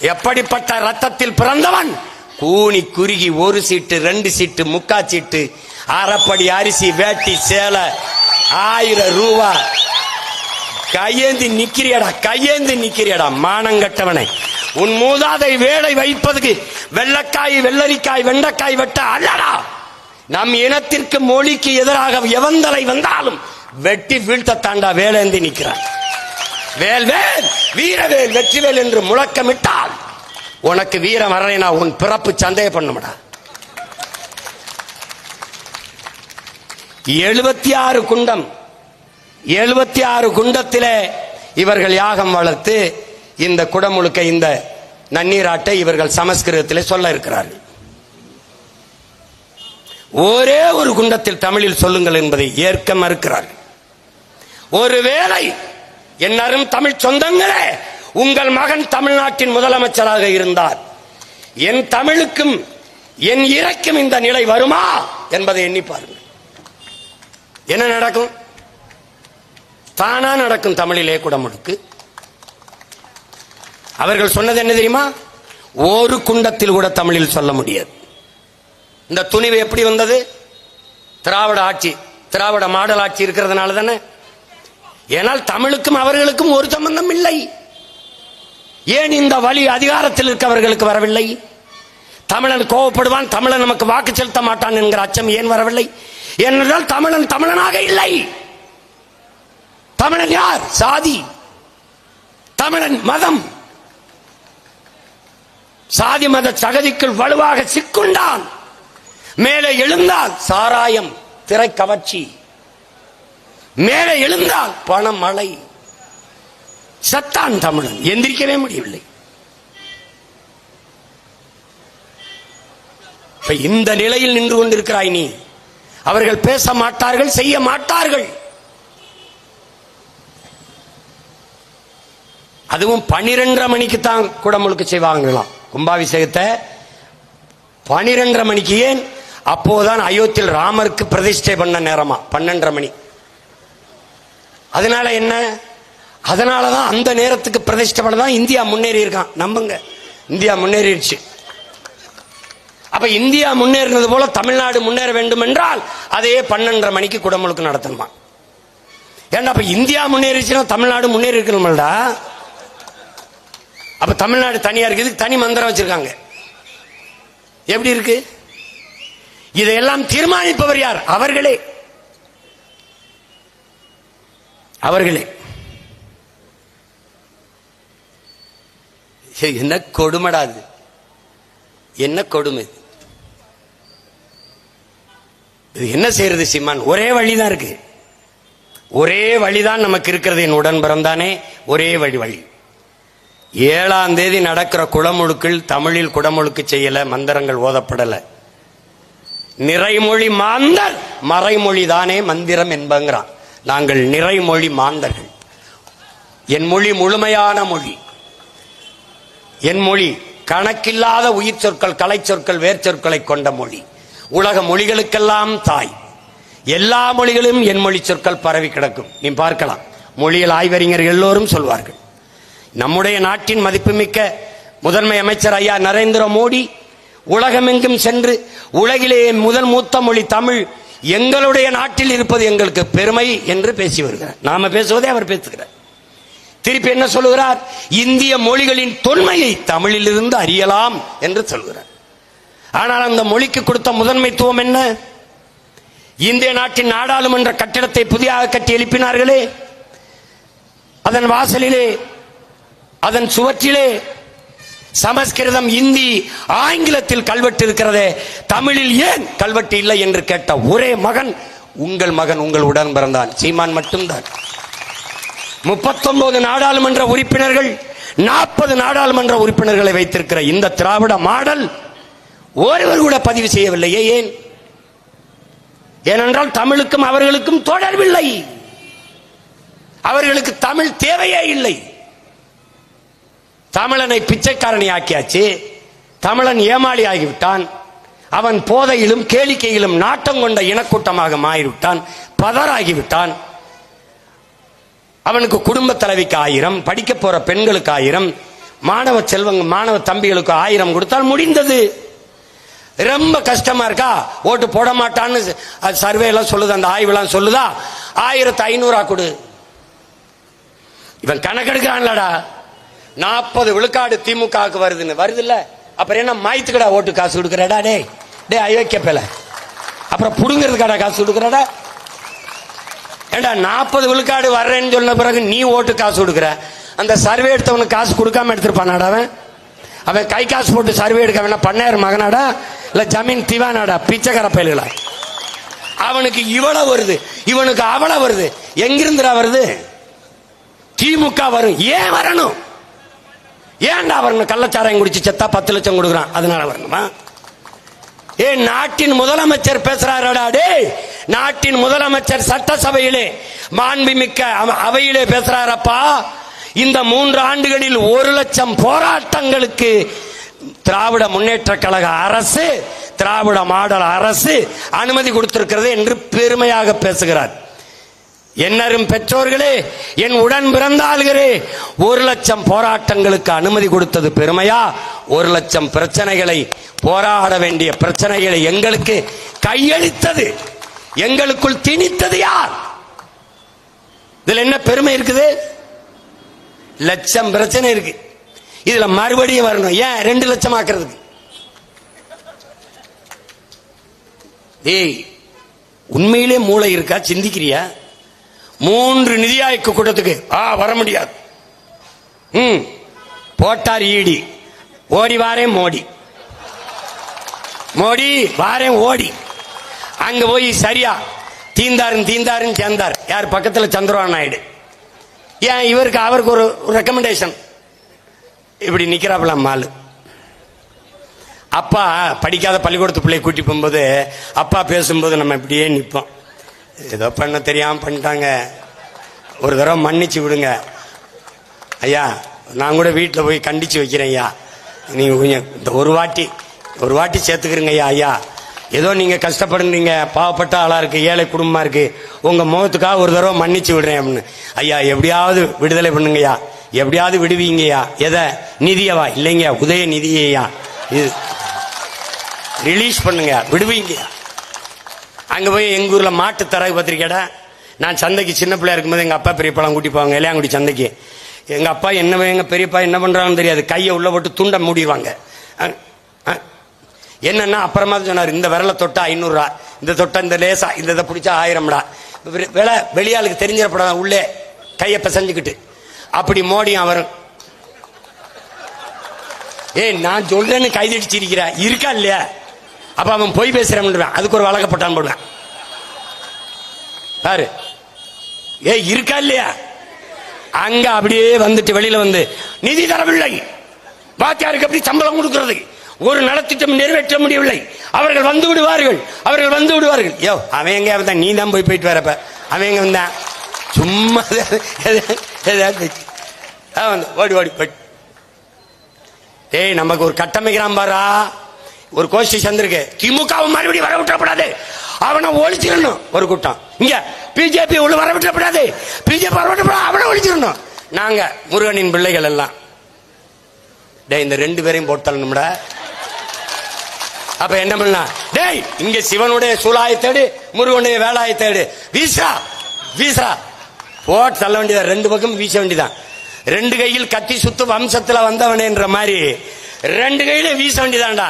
எப்படிப்பட்ட ரத்தத்தில் பிறந்தவன்? கூனி குறுகி ஒரு சீட்டு ரெண்டு சீட்டு முக்கா சீட்டு அரைப்படி அரிசி வேட்டி சேலை ஆயிரம் ரூபா. கையேந்தி நிக்கிறியடா கையேந்தி நிக்கிறியடா மானங்கட்டவனை உன் மூதாதை வேலை வைப்பதுக்கு வெள்ளக்காய் வெள்ளரிக்காய் வெண்டைக்காய் வெட்ட அல்லடா. நம் இனத்திற்கு மொழிக்கு எதிராக எவந்தலை வந்தாலும் வெட்டி வீழ்த்த தாண்டா வேலேந்தி நிற்கிறான் வேல்வேல் வீரவேல் வெற்றிவேல் என்று முழக்கமிட்டால் உனக்கு வீரம் வரலைனா உன் பிறப்பு சந்தேகம் பண்ணுமடா. எழுபத்தி ஆறு குண்டம் எழுபத்தி ஆறு குண்டத்திலே இவர்கள் யாகம் வளர்த்து இந்த குடமுழுக்க இந்த நன்னீராட்டை இவர்கள் சமஸ்கிருதத்திலே சொல்ல இருக்கிறார்கள். ஒரே ஒரு குண்டத்தில் தமிழில் சொல்லுங்கள் என்பதை ஏற்க மறுக்கிறார்கள். ஒருவேளை என்னரும் தமிழ் சொந்தங்களே. உங்கள் மகன் தமிழ்நாட்டின் முதலமைச்சராக இருந்தார். என் தமிழுக்கும் என் இறைக்கும் இந்த நிலை வருமா என்பதை எண்ணி பாருங்கள். என்ன நடக்கும்? தானா நடக்கும் தமிழிலே குடமுழுக்கு. அவர்கள் சொன்னது என்ன தெரியுமா? ஒரு குண்டத்தில் கூட தமிழில் சொல்ல முடியாது. இந்த துணிவு எப்படி வந்தது? திராவிட ஆட்சி திராவிட மாடல் ஆட்சி இருக்கிறதுனால தானே ஏனால் தமிழுக்கும் அவர்களுக்கும் ஒரு சம்பந்தம் இல்லை. ஏன் இந்த வழி அதிகாரத்தில் இருக்கவர்களுக்கு வரவில்லை? தமிழன் கோவப்படுவான் தமிழன் நமக்கு வாக்கு செலுத்த மாட்டான் என்கிற அச்சம் ஏன் வரவில்லை? ஏனென்றால் தமிழன் தமிழனாக இல்லை. தமிழன் யார்? சாதி. தமிழன் மதம். சாதி மத சகதிக்குள் வலுவாக சிக்குண்டான். மேலே எழுந்தால் சாராயம் திரை கவர்ச்சி. மேலே எழுந்தால் பணமழை. சத்தான் தமிழன் எந்திரிக்கவே முடியவில்லை. இப்ப இந்த நிலையில் நின்று கொண்டிருக்கிறாய் நீ. அவர்கள் பேச மாட்டார்கள் செய்ய மாட்டார்கள். அதுவும் பனிரெண்டரை மணிக்கு தான் குடமுழுக்கு செய்வாங்களாம். கும்பாபிஷேகத்தை பனிரெண்டரை மணிக்கு ஏன்? அப்போதான் அயோத்தியில் ராமருக்கு பிரதிஷ்டை பண்ண நேரமா பன்னெண்டரை மணி. அதனால என்ன? அதனாலதான் அந்த நேரத்துக்கு பிரதிஷ்டப்பட தான் இந்தியா முன்னேறி இருக்கான் நம்புங்க. இந்தியா முன்னேறிடுச்சு. அப்ப இந்தியா முன்னேறினது போல தமிழ்நாடு முன்னேற வேண்டும் என்றால் அதையே பன்னெண்டரை மணிக்கு குடமுழுக்கு நடத்தணுமா? ஏன்னா அப்ப இந்தியா முன்னேறிச்சுன்னா தமிழ்நாடு முன்னேறி இருக்கணும்டா அப்ப தமிழ்நாடு தனியா இருக்கு தனி மந்திரம் வச்சிருக்காங்க. எப்படி இருக்கு? இதையெல்லாம் தீர்மானிப்பவர் யார்? அவர்களே. அவர்களே என்ன கொடுமடாது என்ன கொடுமை இது? என்ன செய்யறது சிம்மான் ஒரே வழிதான் இருக்கு. ஒரே வழிதான் நமக்கு இருக்கிறது என் உடன் பிறந்தானே ஒரே வழி வழி. ஏழாம் தேதி நடக்கிற குடமுழுக்கில் தமிழில் குடமுழுக்கு செய்யல மந்திரங்கள் ஓதப்படல. நிறைமொழி மாந்தர் மறைமொழி தானே மந்திரம் என்பங்கிறான். நாங்கள் நிறைமொழி மாந்தர்கள். என் மொழி முழுமையான மொழி. என் மொழி கணக்கில்லாத உயிர் சொற்கள் கலை சொற்கள் வேர் சொற்களை கொண்ட மொழி. உலக மொழிகளுக்கெல்லாம் தாய். எல்லா மொழிகளும் என் மொழி சொற்கள் பரவி கிடக்கும். நீ பார்க்கலாம். மொழியியல் ஆய்வறிஞர் எல்லோரும் சொல்வார்கள். நம்முடைய நாட்டின் மதிப்புமிக்க முதன்மை அமைச்சர் ஐயா நரேந்திர மோடி உலகமெங்கும் சென்று உலகிலேயே முதல் மூத்த மொழி தமிழ் எங்களுடைய நாட்டில் இருப்பது எங்களுக்கு பெருமை என்று பேசி வருகிறார். நாம பேசுவதே அவர் பேசுகிறார். திருப்பி என்ன சொல்லுகிறார்? இந்திய மொழிகளின் தொன்மையை தமிழிலிருந்து அறியலாம் என்று சொல்கிறார் ஆனால் அந்த மொழிக்கு கொடுத்த முதன்மைத்துவம் என்ன? இந்திய நாட்டின் நாடாளுமன்ற கட்டிடத்தை புதிதாக கட்டி எழுப்பினார்களே. அதன் வாசலிலே அதன் சுவற்றிலே சமஸ்கிருதம் இந்தி ஆங்கிலத்தில் கல்வெட்டு இருக்கிறதே தமிழில் ஏன் கல்வெட்டு இல்லை என்று கேட்ட ஒரே மகன் உங்கள் மகன் உங்கள் உடன் பிறந்தான். சீமான் மட்டும்தான். முப்பத்தொன்பது நாடாளுமன்ற உறுப்பினர்கள் நாற்பது நாடாளுமன்ற உறுப்பினர்களை வைத்திருக்கிற இந்த திராவிட மாடல் ஒருவர் கூட பதிவு செய்யவில்லையே ஏன்? ஏனென்றால் தமிழுக்கும் அவர்களுக்கும் தொடர்பில்லை. அவர்களுக்கு தமிழ் தேவையே இல்லை. தமிழனை பிச்சைக்காரனை ஆக்கியாச்சு தமிழன் ஏமாளி ஆகிவிட்டான் அவன் போதையிலும் கேளிக்கையிலும் நாட்டம் கொண்ட இனக்கூட்டமாக மாறிவிட்டான். பதறாகிவிட்டான். அவனுக்கு குடும்ப தலைவிக்கு ஆயிரம் படிக்க போற பெண்களுக்கு ஆயிரம் மாணவ செல்வங்க மாணவ தம்பிகளுக்கு ஆயிரம் கொடுத்தால் முடிந்தது. ரொம்ப கஷ்டமா இருக்கா? ஓட்டு போட மாட்டான்னு அது சர்வே எல்லாம் சொல்லுது அந்த ஆய்வெல்லாம் சொல்லுதா? ஆயிரத்து ஐநூறா கொடு. இவன் கணக்கெடுக்கிறான்லடா. நாற்பது விழுக்காடு திமுகவுக்கு வருதுன்னு. வருது இல்ல அப்புறம் என்ன மாய்த்துக்கடா ஓட்டு காசு கொடுக்குறடா டே டே அயோக்கிய பேல அப்புறம் புடுங்கிறதுக்கடா காசு கொடுக்குறடா? ஏண்டா நாற்பது விழுக்காடு வர்றேன்னு சொன்ன பிறகு நீ ஓட்டு காசு கொடுக்குற? அந்த சர்வே எடுத்தவனுக்கு காசு கொடுக்காம எடுத்துருப்பானாடா அவன்? அவன் கை காசு போட்டு சர்வே எடுக்க வேணா பண்ணையார் மகனாடா? இல்ல ஜமீன் திவானாடா? பிச்சைக்கார பயல்களா? அவனுக்கு இவ்வளவு வருது. இவனுக்கு அவ்வளவு வருது. எங்கிருந்துடா வருது? திமுக வரும். ஏன் வரணும்? ஏன்டா வரணும் கள்ளச்சாராயம் குடிச்சு செத்தா பத்து லட்சம் கொடுக்குறான்? அதனால வரணுமா ஏ நாட்டின் முதலமைச்சர் பேசுறாரடா நாட்டின் முதலமைச்சர் சட்டசபையிலே மாண்புமிக்க அவையிலே பேசுறாரப்பா. இந்த மூன்று ஆண்டுகளில் ஒரு லட்சம் போராட்டங்களுக்கு திராவிட முன்னேற்ற கழக அரசு திராவிட மாடல் அரசு அனுமதி கொடுத்திருக்கிறது என்று பெருமையாக பேசுகிறார். என்னரும் பெற்றோர்களே என் உடன் பிறந்தாள்களே ஒரு லட்சம் போராட்டங்களுக்கு அனுமதி கொடுத்தது பெருமையா? ஒரு லட்சம் பிரச்சனைகளை போராட வேண்டிய பிரச்சனைகளை எங்களுக்கு கையளித்தது. எங்களுக்குள் திணித்தது யார்? இதுல என்ன பெருமை இருக்குது? லட்சம் பிரச்சனை இருக்கு. இதுல மறுபடியும் வரணும். ஏன்? ரெண்டு லட்சம் ஆக்குறதுக்கு. ஏய் உண்மையிலே மூளை இருக்கா? சிந்திக்கிறியா? மூன்று நிதி ஆய்வு கூட்டத்துக்கு ஆ வர முடியாது. ம் போட்டார் ஈடி. ஓடி வாரேன் மோடி. மோடி வாரேன் ஓடி. அங்க போய் சரியா தீந்தாருன்னு தீந்தாருன்னு சேர்ந்தார். யார் பக்கத்தில்? சந்திரபாபு நாயுடு. ஏன் இவருக்கு அவருக்கு ஒரு ரெக்கமெண்டேஷன் இப்படி நிக்கிறாப்புல மாலு. அப்பா படிக்காத பள்ளிக்கூடத்து பிள்ளையை கூட்டி போகும்போது அப்பா பேசும்போது நம்ம இப்படியே நிற்போம் ஏதோ பண்ண தெரியாம பண்ணிட்டாங்க. ஒரு தடவை மன்னிச்சு விடுங்க. ஐயா நான் கூட வீட்டில் போய் கண்டிச்சு வைக்கிறேன் ஐயா. நீங்க கொஞ்சம் இந்த ஒரு வாட்டி ஒரு வாட்டி சேர்த்துக்கிறீங்க ஐயா ஐயா. ஏதோ நீங்க கஷ்டப்படுறீங்க பாவப்பட்ட ஆளா இருக்கு ஏழை குடும்பமா இருக்கு. உங்க முகத்துக்காக ஒரு தடவை மன்னிச்சு விடுறேன் அப்படின்னு. ஐயா எப்படியாவது விடுதலை பண்ணுங்கய்யா எப்படியாவது விடுவீங்கய்யா எதை? நிதியவா? இல்லைங்க உதய நிதியையா இது ரிலீஸ் பண்ணுங்க. விடுவீங்கய்யா அங்கே போய் எங்கள் ஊரில் மாட்டு தரகு பத்திரிக்கைடா நான் சந்தைக்கு சின்ன பிள்ளையா இருக்கும்போது எங்கள் அப்பா பெரியப்பாலாம் கூட்டி போவாங்க இளையாங்குடி சந்தைக்கு. எங்கள் அப்பா என்ன எங்கள் பெரியப்பா என்ன பண்ணுறாங்கன்னு தெரியாது. கையை உள்ள போட்டு துண்டை மூடிடுவாங்க. அஹ், என்னன்னா அப்புறமா தான் சொன்னார் இந்த விரலை தொட்டா ஐநூறுரூவா இந்த தொட்டா இந்த லேசா இந்த இதை பிடிச்சா ஆயிரம்டா. வெ- விலை வெளியாளுக்கு தெரிஞ்சிடப்படாத உள்ளே கையை பிசைஞ்சுக்கிட்டு. அப்படி மோடியும் வரும் ஏய் நான் சொல்றேன்னு கைதடிச்சிருக்கிற. இருக்கா இல்லையா? அப்ப அவன் பொய் பேசுறவன் அதுக்கு ஒரு வழக்கப்பட்டான் போடுவேன் பாரு. ஏய் இருக்கா இல்லையா? அங்க அப்படியே வந்துட்டு வெளியில வந்து நிதி தரவில்லை. பாத்தியாருக்கு எப்படி சம்பளம் கொடுக்கிறது? ஒரு நலத்திட்டம் நிறைவேற்ற முடியவில்லை. அவர்கள் வந்து விடுவார்கள். அவர்கள் வந்து விடுவார்கள். யோ அவன் எங்க வந்தான் நீ தான் போய் போயிட்டு வரப்ப அவன் எங்க வந்தான்? சும்மா ஓடி ஓடி போய் ஏய் நமக்கு ஒரு கட்டமைக்கிறான் பாரா. ஒரு கோஷ்டி சந்திருக்கு திமுக மறுபடியும் வர விட்டப்படாது அவனை ஒழிச்சிடணும். ஒரு கூட்டம். இங்க பிஜேபி உள்ள வர விட்டப்படாது பிஜேபி வர விட்டப்படாது அவனை ஒழிச்சிடணும். நாங்க முருகனின் பிள்ளைகள் எல்லாம். டேய் இந்த ரெண்டு பேரையும் போட்டலனும்டா அப்ப என்ன பண்ணலாம்? டேய் இங்க சிவனுடைய சூலாயை தேடு முருகனுடைய வேலாயை தேடு. வீசா வீசா போட்டு தள்ள வேண்டியதான் ரெண்டு பக்கம் வீச வேண்டியதான் ரெண்டு கையில் கத்தி சுத்து வம்சத்துல வந்தவனேன்ற மாதிரி ரெண்டு கையில வீச வேண்டியதான்டா.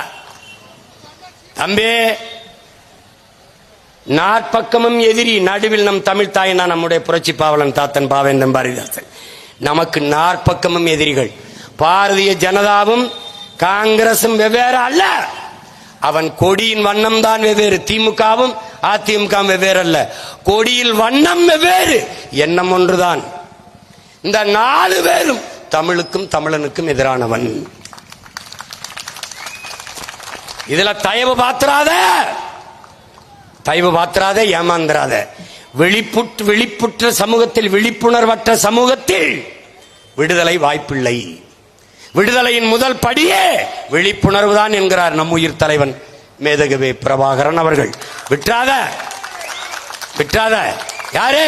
தம்பே நாற்பக்கமும் எதிரி நடுவில் நம் தமிழ் தாயினா நம்முடைய புரட்சி பாவலன் தாத்தன் பாவேந்தன் பாரதிதாசன். நமக்கு நாற்பக்கமும் எதிரிகள். பாரதிய ஜனதாவும் காங்கிரசும் வெவ்வேறு அல்ல. அவன் கொடியின் வண்ணம் தான் வெவ்வேறு. திமுகவும் அதிமுக வெவ்வேறு அல்ல. கொடியில் வண்ணம் வெவ்வேறு. எண்ணம் ஒன்றுதான். இந்த நாலு பேரும் தமிழுக்கும் தமிழனுக்கும் எதிரானவன். இதுல தயவு பாத்திராத தயவு பாத்திராத ஏமாந்துராத வெளிப்புற்று விழிப்புற்ற சமூகத்தில் விழிப்புணர்வற்ற சமூகத்தில் விடுதலை வாய்ப்பில்லை. விடுதலையின் முதல் படியே விழிப்புணர்வு தான் என்கிறார் நம் உயிர் தலைவன் மேதகவே பிரபாகரன் அவர்கள். விட்டாத விட்டாத யாரு?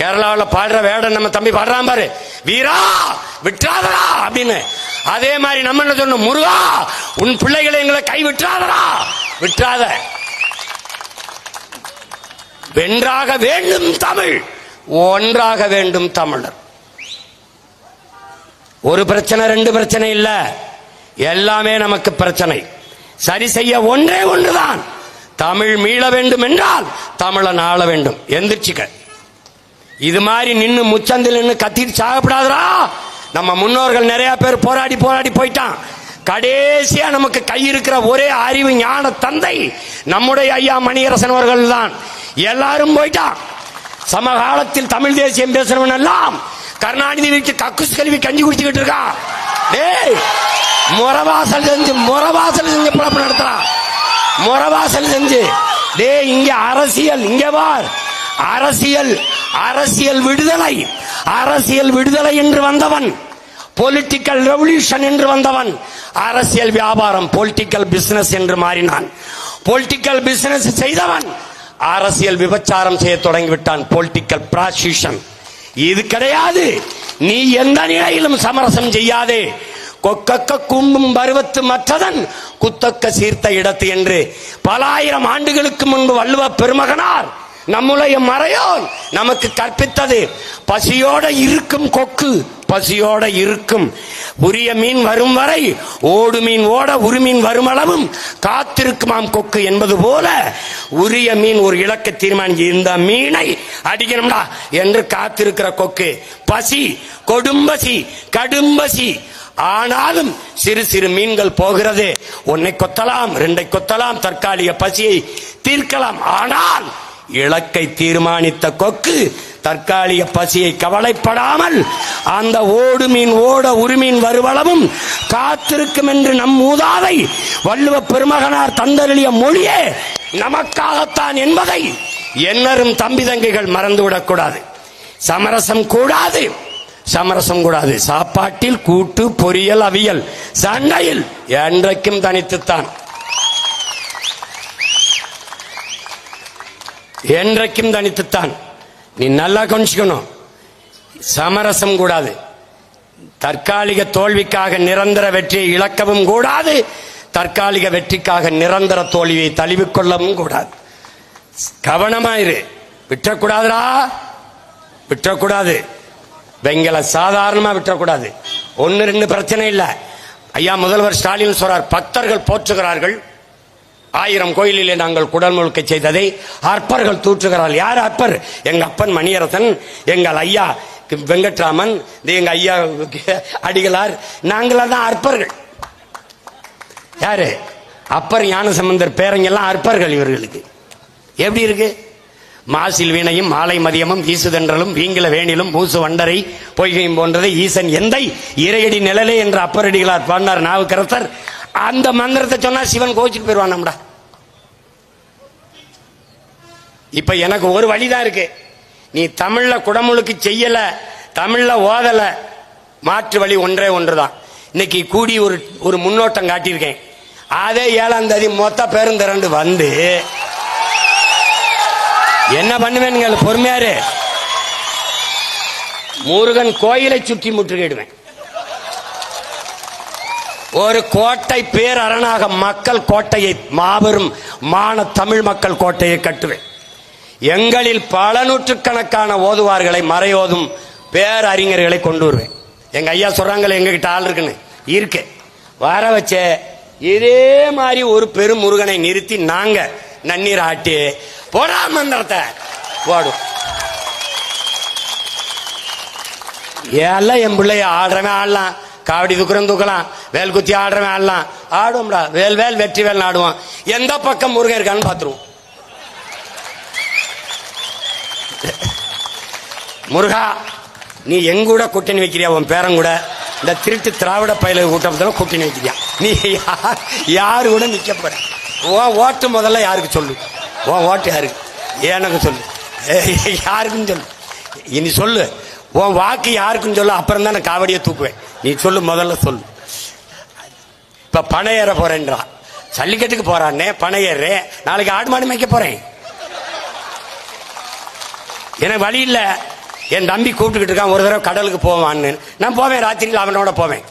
கேரளாவில் பாடுற வேட நம்ம தம்பி பாடுறான் பாரு. வீரா! விட்டாதரா அப்படின்னு அதே மாதிரி நம்ம என்ன சொன்னோம் முருகா உன் பிள்ளைகளை எங்களை கை விட்டுறாதடா விட்டுறாத வென்றாக வேண்டும் தமிழ். ஒன்றாக வேண்டும் தமிழர். ஒரு பிரச்சனை ரெண்டு பிரச்சனை இல்ல. எல்லாமே நமக்கு பிரச்சனை. சரி செய்ய ஒன்றே ஒன்றுதான். தமிழ் மீள வேண்டும் என்றால் தமிழன் ஆள வேண்டும். எந்திரிச்சுக்க. இது மாதிரி நின்னு முச்சந்தில் நின்று கத்திட்டு சாகப்படாதடா. நம்ம முன்னோர்கள் நிறைய பேர் போராடி போராடி போயிட்டான். கடைசியா நமக்கு கை இருக்கிற ஒரே அறிவு ஞான தந்தை நம்முடைய ஐயா மணியரசன் அவர்கள் தான். எல்லாரும் போயிட்டான். சமகாலத்தில் தமிழ் தேசியம் பேசுறவன் எல்லாம் கருணாநிதி வீட்டு கக்குஸ் கல்வி கஞ்சி குடிச்சுக்கிட்டு இருக்கான் டேய் முறவாசல் செஞ்சு முறவாசல் செஞ்சு பிழப்பு நடத்துறான். முறவாசல் செஞ்சு. டேய் இங்க அரசியல் இங்க வார் அரசியல் அரசியல் விடுதலை அரசியல் விடுதலை என்று வந்தவன். பொலிட்டிக்கல் ரெவல்யூஷன் என்று வந்தவன். அரசியல் வியாபாரம் பொலிட்டிக்கல் பிசினஸ் என்று மாறினான். பொலிட்டிக்கல் பிசினஸ் செய்தவன். அரசியல் விபச்சாரம் செய்ய தொடங்கிவிட்டான். பொலிட்டிக்கல் பிராசிஷன் இது கிடையாது. நீ எந்த நிலையிலும் சமரசம் செய்யாதே. கொக்கக்க கும்பும் பருவத்து மற்றதன். குத்தக்க சீர்த்த இடத்து என்று. பல ஆயிரம் ஆண்டுகளுக்கு முன்பு வள்ளுவ பெருமகனார் நம்முடைய மறையோன் நமக்கு கற்பித்தது. பசியோட இருக்கும் கொக்கு. பசியோட இருக்கும். உரிய மீன் வரும் வரை ஓடு மீன் ஓட உரு மீன் வரும் அளவும் காத்திருக்குமாம் கொக்கு என்பது போல உரிய மீன் ஒரு இலக்கை தீர்மானிச்சு இந்த மீனை அடிக்கணும்டா என்று காத்திருக்கிற கொக்கு. பசி கொடும்பசி கடும்பசி. ஆனாலும் சிறு சிறு மீன்கள் போகிறது. ஒன்னை கொத்தலாம் ரெண்டை கொத்தலாம் தற்காலிக பசியை தீர்க்கலாம். ஆனால் இலக்கை தீர்மானித்த கொக்கு தற்காலிக பசியை கவலைப்படாமல் அந்த ஓடு மீன் ஓட உரிமீன் வருவளவும் காத்திருக்கும் என்று நம் மூதாதை வள்ளுவ பெருமகனார் தந்தருளிய மொழியே நமக்காகத்தான் என்பதை என்னரும் தம்பி தங்கைகள் மறந்துவிடக்கூடாது சமரசம் கூடாது. சமரசம் கூடாது. சாப்பாட்டில் கூட்டு பொரியல் அவியல் சண்டையில் என்றைக்கும் தனித்துத்தான். என்றைக்கும் தனித்துத்தான். நீ நல்லா கொஞ்சிக்கணும் சமரசம் கூடாது. தற்காலிக தோல்விக்காக நிரந்தர வெற்றியை இழக்கவும் கூடாது. தற்காலிக வெற்றிக்காக நிரந்தர தோல்வியை தழுவிக்கொள்ளவும் கூடாது. கவனமாயிரு. விட்டுறக்கூடாதுடா விட்டுறக்கூடாது வெங்கல சாதாரணமா விட்டுறக்கூடாது ஒன்னு ரெண்டு பிரச்சனை இல்லை. ஐயா முதல்வர் ஸ்டாலின் சொல்றார் பக்தர்கள் போற்றுகிறார்கள். ஆயிரம் கோயிலிலே நாங்கள் குடல் முழுக்க செய்ததை அற்பர்கள் தூற்றுகிறார்கள். யார் அற்பர்? எங்க அப்பன் மணியரசன் எங்கள் ஐயா வெங்கட்ராமன் எங்க ஐயா அடிகளார். நாங்களா தான் அற்பர்கள். யாரு? அப்பர் ஞானசம்பந்தர் பேரங்கெல்லாம் அற்பர்கள் இவர்களுக்கு. எப்படி இருக்கு? மாசில் வீணையும் மாலை மதியமும் வீசுதென்றலும் வீங்கில வேணிலும் மூசு வண்டரை பொய்கையும் போன்றதை ஈசன் எந்தை இறையடி நிழலே என்ற அப்பரடிகளார் பாடினார். நாவுக்கரசர் அந்த மந்திரத்தை சொன்னா சிவன் கோவிச்சுட்டு போயிடுவான் நம்மடா இப்ப எனக்கு ஒரு வழிதான் இருக்கு. நீ தமிழ்ல குடமுழுக்கு செய்யல தமிழ்ல ஓதல மாற்று வழி ஒன்றே ஒன்றுதான். இன்னைக்கு கூடி ஒரு ஒரு முன்னோட்டம் காட்டியிருக்கேன். அதே ஏழாம் தேதி மொத்த பேருந்திரண்டு வந்து என்ன பண்ணுவேன் பொறுமையாரு முருகன் கோயிலை சுற்றி முற்றுகையிடுவேன். ஒரு கோட்டை பேரரணாக மக்கள் கோட்டையை மாபெரும் மான தமிழ் மக்கள் கோட்டையை கட்டுவேன். எங்களில் பல நூற்றுக்கணக்கான ஓதுவார்களை மறையோதும் பேரறிஞர்களை கொண்டு வருவேன். எங்க ஐயா சொல்றாங்களே எங்ககிட்ட ஆள் இருக்குன்னு. இருக்கு. வர வச்ச இதே மாதிரி ஒரு பெரும் முருகனை நிறுத்தி நாங்க நன்னீர் ஆட்டி போடா மந்திரத்தை. போடும் எல்லாம் என் பிள்ளைய ஆடுறவன் ஆடலாம் காவடி தூக்குறன் தூக்கலாம் வேல் குத்தி ஆடுறவன் ஆடலாம். ஆடுவோம்டா. வேல் வேல் வெற்றி வேல் ஆடுவோம் எந்த பக்கம் முருகன் இருக்கான்னு பார்த்துருவோம் முருகா நீ எங்கூட கூட்டணி வைக்கிறியா? உன் பேரங்கூட இந்த திருட்டு திராவிட பயில கூட்டத்தில் கூட்டணி வைக்கிறியா? நீ யார் யாரு கூட நிற்கப்பட ஓ உன் ஓட்டு முதல்ல யாருக்கு சொல்லு? உன் ஓட்டு யாருக்கு? எனக்கு சொல்லு. ஏய், யாருக்குன்னு சொல்லு. இனி சொல்லு. உன் வாக்கு யாருக்குன்னு சொல்லு. அப்புறம் தான் நான் காவடியை தூக்குவேன். நீ சொல்லு முதல்ல சொல்லு. இப்ப பண ஏற போறேன்றா ஜல்லிக்கட்டுக்கு போறானே பண ஏறுறேன் நாளைக்கு ஆடு மாடு மேய்க்க போறேன். எனக்கு வழி இல்ல. என் தம்பி கூப்பிட்டுக்கிட்டு இருக்கான். ஒரு தடவை கடலுக்கு போவான்னு. நான் போவேன் ராத்திரியில் அவனோட போவேன்.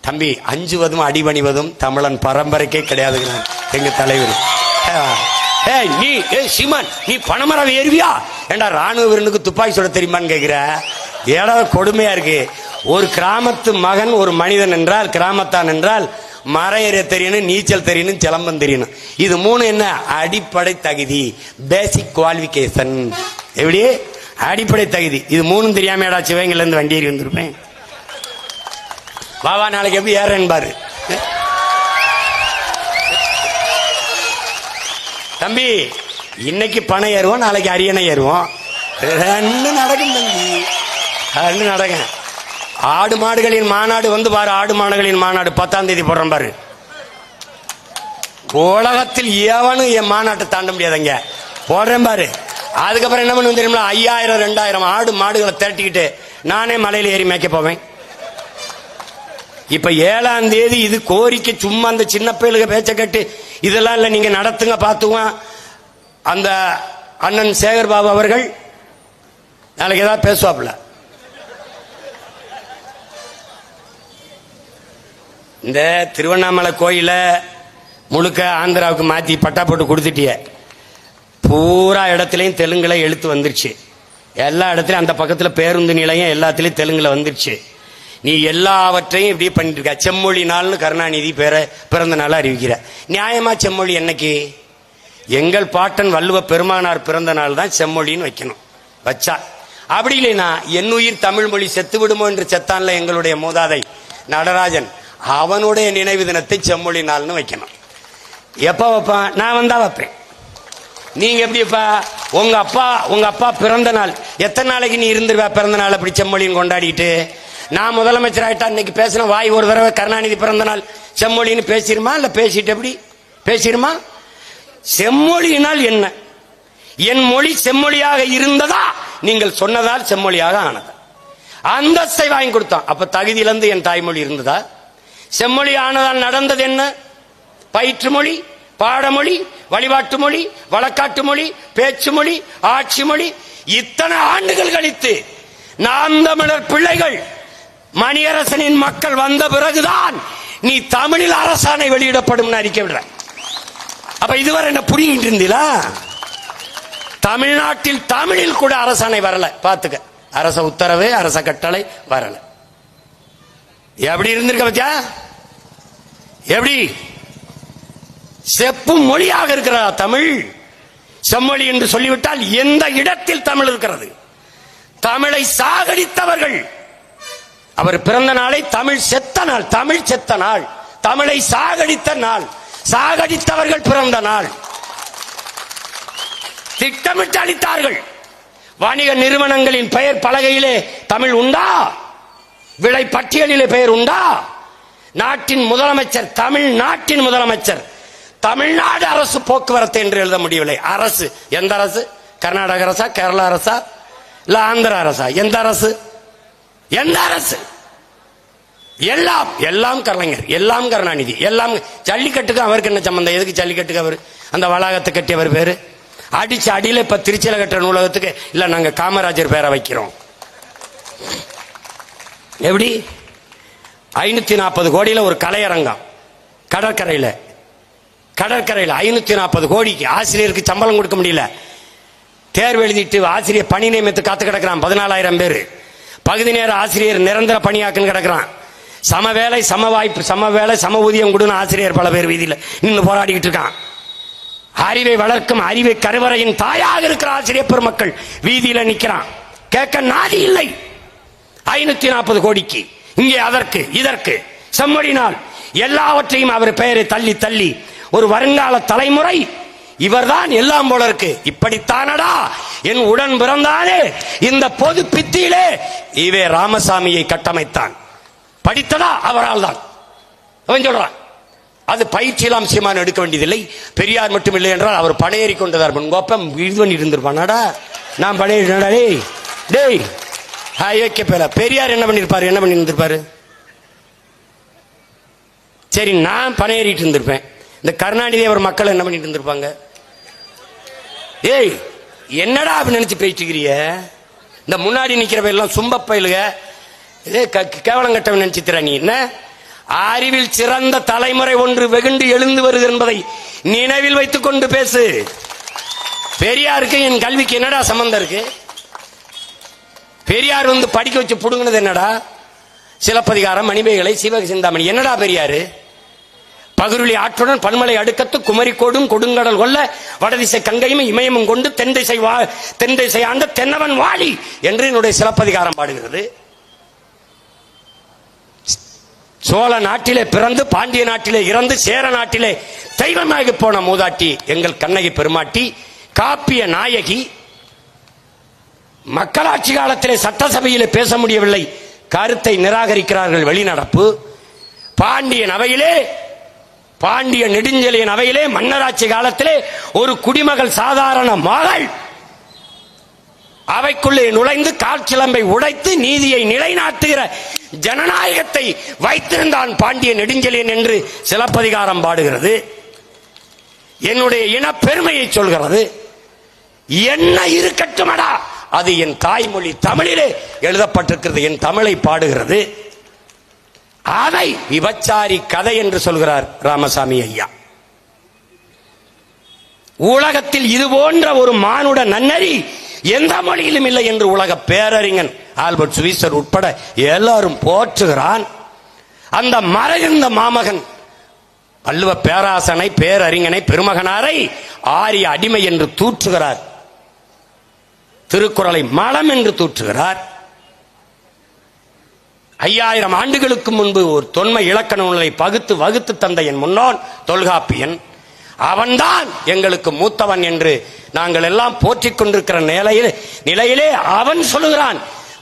தம்பி அஞ்சுவதும் அடிபணிவதும் தமிழன் பரம்பரைக்கே கிடையாதுங்க எங்க தலைவர். ஏய் நீ ஏய் சீமான் நீ பணமரம் ஏறுவியா? ஏண்டா ராணுவ வீரனுக்கு துப்பாக்கி சுட தெரியுமான்னு கேட்குற ஏடா கொடுமையா இருக்கு. ஒரு கிராமத்து மகன் ஒரு மனிதன் என்றால் கிராமத்தான் என்றால் மரம் ஏற தெரியணும் நீச்சல் தெரியணும் சிலம்பம் தெரியணும் இது மூணு என்ன? அடிப்படை தகுதி. பேசிக் குவாலிஃபிகேஷன் எப்படி? அடிப்படை தகுதி. இது மூணும் தெரியாம ஏடா சிவங்கள்ல இருந்து வண்டி ஏறி வந்திருப்பேன். வா நாளைக்கு எப்படி ஏறேன் பாரு. தம்பி இன்னைக்கு பணம் ஏறுவோம் நாளைக்கு அரியணை ஏறுவோம். ரெண்டு நடக்கும் தம்பி. ரெண்டு நடக்கும். ஆடு மாடுகளின் மாநாடு வந்து பாரு ஆடு மாடுகளின் மாநாடு பத்தாம் தேதி போடுறோம் பாரு. உலகத்தில் எவனும் என் மாநாட்டை தாண்ட முடியாதுங்க. போடுறேன் பாரு. அதுக்கப்புறம் என்ன பண்ணுவோம் தெரியுமா? ஐயாயிரம் ரெண்டாயிரம் ஆடு மாடுகளை திரட்டிக்கிட்டு நானே மலையில ஏறி மேய்க்க போவேன். இப்ப ஏழாம் தேதி இது கோரிக்கை சும்மா அந்த சின்ன பயலுக பேச்ச கட்டு இதெல்லாம் இல்லை நீங்க நடத்துங்க பார்த்துவோம் அந்த அண்ணன் சேகர் பாபு அவர்கள் நாளைக்கு ஏதாவது பேசுவாப்புல. இந்த திருவண்ணாமலை கோயில முழுக்க ஆந்திராவுக்கு மாத்தி பட்டா போட்டு கொடுத்துட்டிய. பூரா இடத்துலையும் தெலுங்குல எழுத்து வந்துருச்சு. எல்லா இடத்துலயும் அந்த பக்கத்துல பேருந்து நிலையம் எல்லாத்துலயும் தெலுங்குல வந்துருச்சு. நீ எல்லாவற்றையும் இப்படி பண்ணிட்டு இருக்க. செம்மொழி நாள்னு கருணாநிதி பேர பிறந்த நாளா அறிவிக்கிற நியாயமா செம்மொழி என்னைக்கு? எங்கள் பாட்டன் வள்ளுவ பெருமானார் பிறந்த நாள் தான் செம்மொழின்னு வைக்கணும். வச்சா. அப்படி இல்லைன்னா என் உயிர் தமிழ் மொழி செத்து விடுமோ என்று செத்தான்ல எங்களுடைய மூதாதை நடராஜன். அவனுடைய நினைவு தினத்தை செம்மொழி நாள்னு வைக்கணும். எப்ப வைப்பான் நான் வந்தா வைப்பேன். நீங்க எப்படிப்பா? உங்க அப்பா உங்க அப்பா பிறந்த நாள். எத்தனை நாளைக்கு நீ இருந்துருவா பிறந்த நாள் அப்படி செம்மொழின்னு கொண்டாடிட்டு நான் முதலமைச்சர் ஆகிட்டா இன்னைக்கு பேசின வாய் ஒரு தடவை கருணாநிதி பிறந்த நாள் செம்மொழின்னு பேசிடுமா இல்லை பேசிட்டு எப்படி? பேசிடுமா செம்மொழியினால் என்ன? என் மொழி செம்மொழியாக இருந்ததா? நீங்கள் சொன்னதால் செம்மொழியாக ஆனது. அந்தஸ்தை வாங்கி கொடுத்தான். அப்ப தகுதியிலிருந்து என் தாய்மொழி இருந்ததா? செம்மொழி ஆனதால் நடந்தது என்ன? பயிற்று மொழி பாடமொழி வழிபாட்டு மொழி வழக்காட்டு மொழி பேச்சு மொழி ஆட்சி மொழி. இத்தனை ஆண்டுகள் கழித்து நாம் தமிழர் பிள்ளைகள் மணியரசனின் மக்கள் வந்த பிறகுதான் நீ தமிழில் அரசாணை வெளியிடப்படும் அறிக்கை விடுற அப்ப இதுவரை என்ன புரியிட்டு இருந்தீங்களா? தமிழ்நாட்டில் தமிழில் கூட அரசாணை வரல. பாத்துக்க அரச உத்தரவு அரச கட்டளை வரல. எப்படி இருந்திருக்க பத்தியா எப்படி? செப்பும் மொழியாக இருக்கிறதா தமிழ்? செம்மொழி என்று சொல்லிவிட்டால் எந்த இடத்தில் தமிழ் இருக்கிறது? தமிழை சாகடித்தவர்கள். அவர் பிறந்த நாளை தமிழ் செத்த நாள் தமிழ் செத்த நாள் தமிழை சாகடித்த நாள் சாகடித்தவர்கள் பிறந்த நாள். திட்டமிட்டு அளித்தார்கள். வணிக நிறுவனங்களின் பெயர் பலகையிலே தமிழ் உண்டா? விலை பட்டியலிலே பெயர் உண்டா? நாட்டின் முதலமைச்சர் தமிழ்நாட்டின் முதலமைச்சர். தமிழ்நாடு அரசு போக்குவரத்து என்று எழுத முடியவில்லை. அரசு. எந்த அரசு? கர்நாடக அரசா? கேரள அரசா? இல்ல ஆந்திர அரசா? எந்த அரசு? எந்த அரசு? எல்லாம் எல்லாம் கலைஞர். எல்லாம் கருணாநிதி. எல்லாம் ஜல்லிக்கட்டுக்கு அவருக்கு என்ன சம்பந்தம்? எதுக்கு ஜல்லிக்கட்டுக்கு அவர்? அந்த வளாகத்தை கட்டியவர் பேரு? அடிச்சு அடியில் இப்ப திருச்சியில கட்டுற நூலகத்துக்கு இல்ல நாங்க காமராஜர் பேரை வைக்கிறோம். எப்படி? ஐநூத்தி நாற்பது கோடியில ஒரு கலையரங்கம். கடற்கரையில. கடற்கரையில் ஐநூத்தி நாற்பது கோடிக்கு ஆசிரியருக்கு சம்பளம் கொடுக்க முடியல. தேர்வு எழுதிட்டு ஆசிரியர் பணி நியமித்து காத்து கிடக்கிறான். பதினாலாயிரம் பேர். பகுதி நேர ஆசிரியர் நிரந்தர பணியாக்குன்னு கிடக்கிறான். சம வேலை சம வாய்ப்பு சம வேலை சம ஊதியம் கொடுன்னு ஆசிரியர் பல பேர் வீதியில் நின்று போராடிக்கிட்டு இருக்கான். அறிவை வளர்க்கும் அறிவை கருவறையின் தாயாக இருக்கிற ஆசிரியர் பெருமக்கள் வீதியில் நிற்கிறான் கேட்க நாதி இல்லை. ஐநூத்தி நாற்பது கோடிக்கு. இங்கே அதற்கு இதற்கு. செம்மொழினால் எல்லாவற்றையும் அவர் பெயரை தள்ளி தள்ளி. ஒரு வருங்கால தலைமுறை இவர்தான் எல்லாம் போல இருக்கு. இப்படித்தானடா? என் உடன் பிறந்தானே? இந்த பொது பித்தியிலே இவே ராமசாமியை கட்டமைத்தான். படித்ததா? அவரால் தான் அவன் சொல்றான். அது பயிற்சியெல்லாம் சீமான் எடுக்க வேண்டியதில்லை. பெரியார் மட்டும் இல்லை என்றால் அவர் பணையேறி கொண்டதார் கோப்பம் இது பண்ணி இருந்திருப்பானாடா நான் பணையேறினடா டேய். டேய் ஓகே பேர பெரியார் என்ன பண்ணிருப்பாரு? என்ன பண்ணியிருந்திருப்பாரு சரி நான் பணையேறிட்டு இருந்திருப்பேன். இந்த கருணாநிதி அவர் மக்கள் என்ன பண்ணிட்டு இருந்திருப்பாங்க? ஏய் என்னடா அப்படி நினைச்சு பேசிக்கிறிய இந்த முன்னாடி நிக்கிறவ எல்லாம் சும்ப பயிலுக ஏ கேவலம் கட்டவன் நினைச்சுத்திர நீ. என்ன? அறிவில் சிறந்த தலைமுறை ஒன்று வெகுண்டு எழுந்து வருது என்பதை நினைவில் வைத்துக் கொண்டு பேசு. பெரியாருக்கு என் கல்விக்கு என்னடா சம்பந்தம் இருக்கு? பெரியார் வந்து படிக்க வச்சு புடுங்கினது என்னடா? சிலப்பதிகாரம் மணிமேகலை சிவக சிந்தாமணி. என்னடா பெரியாரு? பகுருளி ஆற்றுடன் பன்மலை அடுக்கத்து குமரிக்கோடும் கொடுங்கடல் கொள்ள வடதிசை கங்கையும் இமயமும் கொண்டு தென் திசை வா தென் திசை ஆண்ட தென்னவன் வாழி என்று என்னுடைய சிலப்பதிகாரம் பாடுகிறது. சோழ நாட்டிலே பிறந்து பாண்டிய நாட்டிலே இறந்து சேர நாட்டிலே தெய்வமாகி போன மூதாட்டி எங்கள் கண்ணகி பெருமாட்டி காப்பிய நாயகி மக்களாட்சி காலத்திலே சட்டசபையிலே பேச முடியவில்லை. கருத்தை நிராகரிக்கிறார்கள் வெளிநடப்பு. பாண்டியன் அவையிலே பாண்டிய நெடுஞ்செழியன் அவையிலே மன்னராட்சி காலத்திலே ஒரு குடிமகள் சாதாரண மகள். அவைக்குள்ளே நுழைந்து காற்சிலம்பை உடைத்து நீதியை நிலைநாட்டுகிற ஜனநாயகத்தை வைத்திருந்தான் பாண்டிய நெடுஞ்செழியன் என்று சிலப்பதிகாரம் பாடுகிறது. என்னுடைய இன பெருமையை சொல்கிறது. என்ன இருக்கட்டுமடா? அது என் தாய்மொழி தமிழிலே எழுதப்பட்டிருக்கிறது என் தமிழை பாடுகிறது. அதை விபச்சாரி கதை என்று சொல்கிறார் ராமசாமி ஐயா. உலகத்தில் இது போன்ற ஒரு மானுட நன்னறி எந்த மொழியிலும் இல்லை என்று உலக பேரறிஞன் ஆல்பர்ட் சுவிசர் உட்பட எல்லாரும் போற்றுகிறான். அந்த மறைந்த மாமகன் வள்ளுவ பேராசனை பேரறிஞனை பெருமகனாரை ஆரிய அடிமை என்று தூற்றுகிறார். திருக்குறளை மலம் என்று தூற்றுகிறார். ஐயாயிரம் ஆண்டுகளுக்கு முன்பு ஒரு தொன்மை இலக்கண நூலை பகுத்து வகுத்து தந்த என் முன்னோன் தொல்காப்பியன். அவன்தான் எங்களுக்கு மூத்தவன் என்று நாங்கள் எல்லாம் போற்றிக் கொண்டிருக்கிற நிலையில் நிலையிலே அவன் சொல்லுகிறான்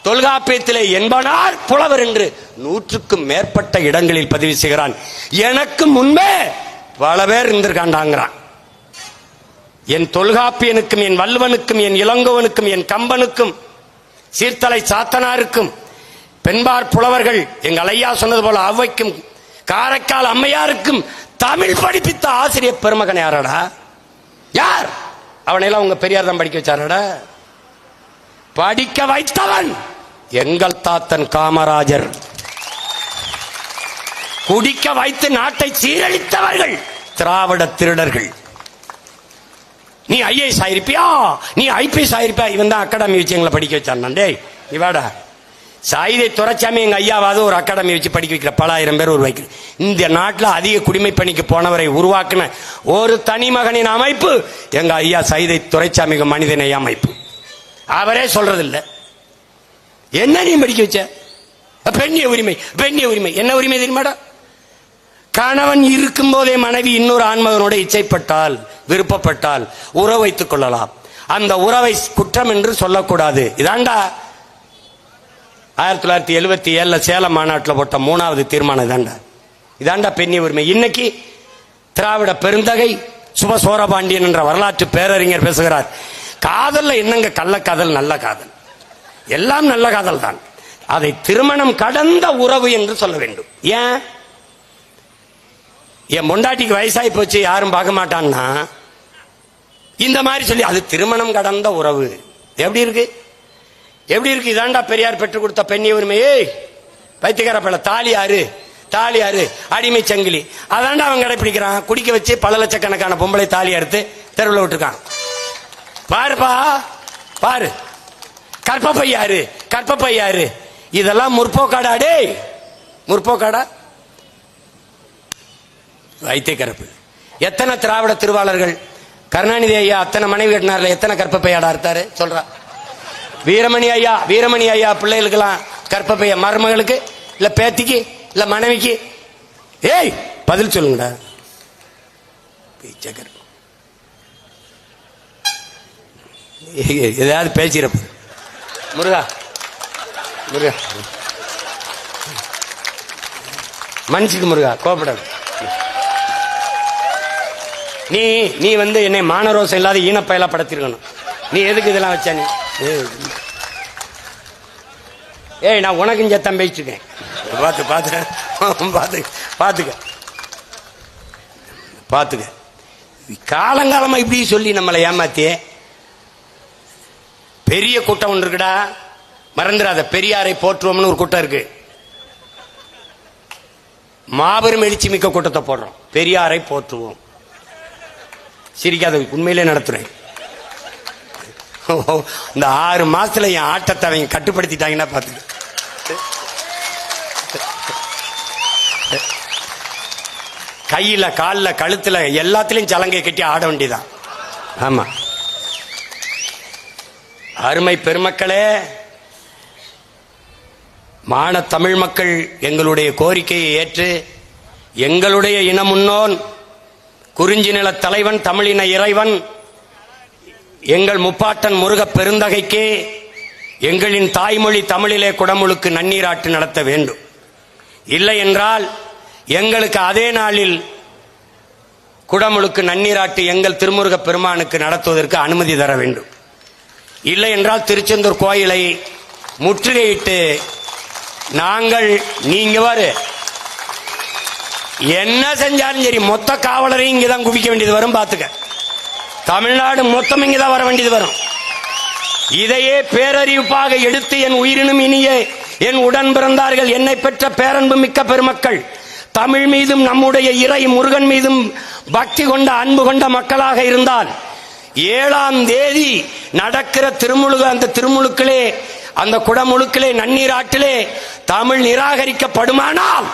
தொல்காப்பியத்திலே என்பனார் புலவர் என்று நூற்றுக்கும் மேற்பட்ட இடங்களில் பதிவு செய்கிறான். எனக்கு முன்பே பல பேர் இருந்திருக்காண்டாங்கிறான். என் தொல்காப்பியனுக்கும் என் வல்லுவனுக்கும் என் இளங்கோவனுக்கும் என் கம்பனுக்கும் சீர்தலை சாத்தனாருக்கும் பெண்பார் புலவர்கள் எங்கள் ஐயா சொன்னது போல அவைக்கும் காரைக்கால் அம்மையாருக்கும் தமிழ் படிப்பித்த ஆசிரியர் பெருமகன் யாரடா? யார்? அவனையெல்லாம் உங்க பெரியார் தான் படிக்க வச்சாரடா? படிக்க வைத்தவன் எங்கள் தாத்தன் காமராஜர். குடிக்க வைத்து நாட்டை சீரழித்தவர்கள் திராவிட திருடர்கள். நீ ஐஏஎஸ் ஆயிருப்பியா? நீ ஐபிஎஸ் ஆயிருப்பியா? இவன் தான் அகாடமி வச்சு எங்களை படிக்க வச்சான் டேய் நீ வாடா. சாயிதை துறைச்சாமி எங்க ஐயாவாவது ஒரு அகாடமி வச்சு படிக்க வைக்கிற பல ஆயிரம் பேர் உருவாக்கி இந்த நாட்டில் அதிக குடிமை பணிக்கு போனவரை உருவாக்கின ஒரு தனி மகனின் அமைப்பு எங்க ஐயா சைதை துரைச்சாமிக்கு மனிதனை அமைப்பு. அவரே சொல்றதில்ல. என்ன நீ படிக்க வச்ச? பெண்ணிய உரிமை பெண்ணிய உரிமை. என்ன உரிமை தெரியுமாடா? கணவன் இருக்கும் போதே மனைவி இன்னொரு ஆண்மகனோட இச்சைப்பட்டால் விருப்பப்பட்டால் உறவு வைத்துக் கொள்ளலாம். அந்த உறவை குற்றம் என்று சொல்லக்கூடாது. இதாண்டா? ஆயிரத்தி தொள்ளாயிரத்தி எழுபத்தி ஏழுல சேலம் மாநாட்டில் போட்ட மூணாவது தீர்மானம் இதாண்டா. இதாண்டா பெண்ணி உரிமை. இன்னைக்கு திராவிட பெருந்தகை சுப சோரபாண்டியன் என்ற வரலாற்று பேரறிஞர் பேசுகிறார். காதல்ல என்னங்க கள்ளக்காதல் நல்ல காதல்? எல்லாம் நல்ல காதல் தான் அதை திருமணம் கடந்த உறவு என்று சொல்ல வேண்டும். ஏன்? என் பொண்டாட்டிக்கு வயசாகி போச்சு யாரும் பார்க்க மாட்டான்னா? இந்த மாதிரி சொல்லி அது திருமணம் கடந்த உறவு. எப்படி இருக்கு? எப்படி இருக்கு? இதாண்டா பெரியார் பெற்றுக் கொடுத்த பெண்ணிய உரிமையே பைத்தியக்கார பல தாலி யாரு தாலி யாரு அடிமை சங்கிலி. அதாண்டா அவன் கடைப்பிடிக்கிறான். குடிக்க வச்சு பல லட்சக்கணக்கான பொம்பளை தாலி அறுத்து தெருவில் விட்டுருக்கான். பாருப்பா பாரு. கற்பப்பை யாரு கற்பப்பை யாரு இதெல்லாம் முற்போக்காடா டேய். முற்போக்காடா? வைத்தியக்கரப்பு எத்தனை திராவிட திருவாளர்கள் கருணாநிதி ஐயா அத்தனை மனைவி கட்டினார்ல எத்தனை கற்பப்பையாடா அறுத்தாரு சொல்றா. வீரமணி ஐயா வீரமணி ஐயா பிள்ளைகளுக்கெல்லாம் கற்பப்பைய மருமகளுக்கு இல்ல பேத்திக்கு இல்ல மனைவிக்கு. ஏய் பதில் சொல்லுங்கடா. பிச்சைக்கரு. ஏதாவது பேசிறப்ப முருகா. முருகா. மனுஷுக்கு முருகா கோபப்படாது. நீ நீ வந்து என்னை மானரோசம் இல்லாத ஈனப்பயலா படுத்திருக்கணும். நீ எதுக்கு இதெல்லாம் வச்ச நீ? ஏய். நான் உனக்கும் சத்தம் பேசிட்டுருக்கேன். பார்த்து பார்த்து பார்த்து பார்த்துக்க பார்த்துக்க காலங்காலமா இப்படி சொல்லி நம்மளை ஏமாத்தி பெரிய கூட்டம் ஒன்று இருக்குடா. மறந்துடாத பெரியாரை போற்றுவோம்னு ஒரு கூட்டம் இருக்கு. மாபெரும் எழுச்சி மிக்க கூட்டத்தை போடுறோம். பெரியாரை போற்றுவோம். சிரிக்காத உண்மையிலே நடத்துறேன். இந்த ஆறு மாசத்துல என் ஆட்டத்தை அவங்க கட்டுப்படுத்திட்டாங்கன்னா பாத்துக்க கையில காலில் கழுத்துல எல்லாத்துலயும் சலங்கை கட்டி ஆட வேண்டியதான் ஆமா. அருமை பெருமக்களே மான தமிழ் மக்கள் எங்களுடைய கோரிக்கையை ஏற்று எங்களுடைய இன முன்னோன் குறிஞ்சி நில தலைவன் தமிழின இறைவன் எங்கள் முப்பாட்டன் முருகப் பெருந்தகைக்கு எங்களின் தாய்மொழி தமிழிலே குடமுழுக்கு நன்னீராட்டு நடத்த வேண்டும். இல்லை என்றால் எங்களுக்கு அதே நாளில் குடமுழுக்கு நன்னீராட்டு எங்கள் திருமுருக பெருமானுக்கு நடத்துவதற்கு அனுமதி தர வேண்டும். இல்லை என்றால் திருச்செந்தூர் கோயிலை முற்றுகையிட்டு நாங்கள் நீங்க வரு என்ன செஞ்சாலும் சரி மொத்த காவலரையும் இங்கதான் குவிக்க வேண்டியது வரும் பாத்துக்க. தமிழ்நாடு மொத்தம் இங்கதான் வர வேண்டியது வரும். இதையே பேரறிவிப்பாக எடுத்து என் உயிரினும் இனியே என் உடன் பிறந்தார்கள் என்னை பெற்ற பேரன்பு மிக்க பெருமக்கள் தமிழ் மீதும் நம்முடைய இறை முருகன் மீதும் பக்தி கொண்ட அன்பு கொண்ட மக்களாக இருந்தால் ஏழாம் தேதி நடக்கிற திருமுழுக அந்த திருமுழுக்களே அந்த குடமுழுக்களே நன்னீராட்டிலே தமிழ் நிராகரிக்கப்படுமானால்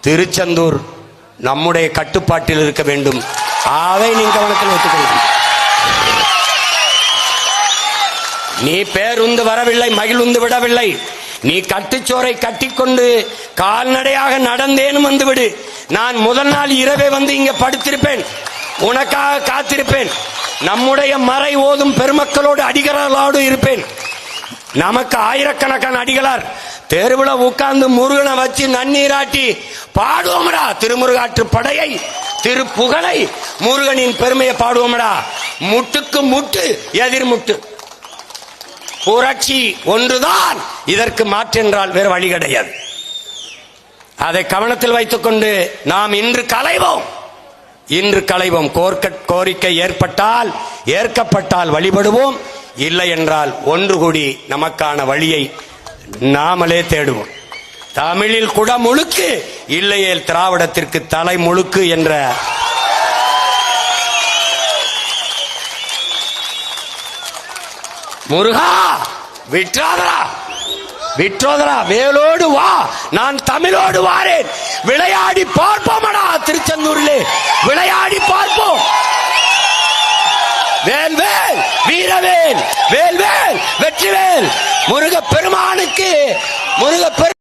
திருச்செந்தூர் நம்முடைய கட்டுப்பாட்டில் இருக்க வேண்டும். அதை நீ கவனத்தில் வைத்துக்கொள்ளுங்கள் நீ பேருந்து வரவில்லை மகிழ்ந்து விடவில்லை. நீ கட்டுச்சோரை கட்டிக்கொண்டு கால்நடையாக நடந்தேனும் வந்துவிடு. நான் முதல் நாள் இரவே வந்து இங்கே படுத்திருப்பேன். உனக்காக காத்திருப்பேன். நம்முடைய மறை ஓதும் பெருமக்களோடு அடிகளாரோடு இருப்பேன். நமக்கு ஆயிரக்கணக்கான அடிகளார் தெருவில் உட்கார்ந்து முருகனை வச்சு நன்னீராட்டி பாடுவோம்டா. திருமுருகாற்று படையை திருப்புகழை முருகனின் பெருமையை பாடுவோம்டா. முட்டுக்கு முட்டு எதிர்முட்டு புரட்சி ஒன்றுதான் இதற்கு மாற்றென்றால் வேறு வழி கிடையாது. அதை கவனத்தில் வைத்துக்கொண்டு நாம் இன்று கலைவோம் இன்று கலைவோம் கோர்க்க கோரிக்கை ஏற்பட்டால் ஏற்கப்பட்டால் வழிபடுவோம். இல்லை என்றால் ஒன்று கூடி நமக்கான வழியை நாமளே தேடுவோம். தமிழில் குட முழுக்கு இல்லையேல் திராவிடத்திற்கு தலை முழுக்கு என்ற முருகா விற்றாதரா விற்றோதரா வேலோடு வா நான் தமிழோடு வாரேன். விளையாடி பார்ப்போமடா திருச்செந்தூரிலே. விளையாடி பார்ப்போம். வேல்வேல் வீரவேல் வேல்வேல் வெற்றிவேல். முருக பெருமானுக்கு முருக பெரு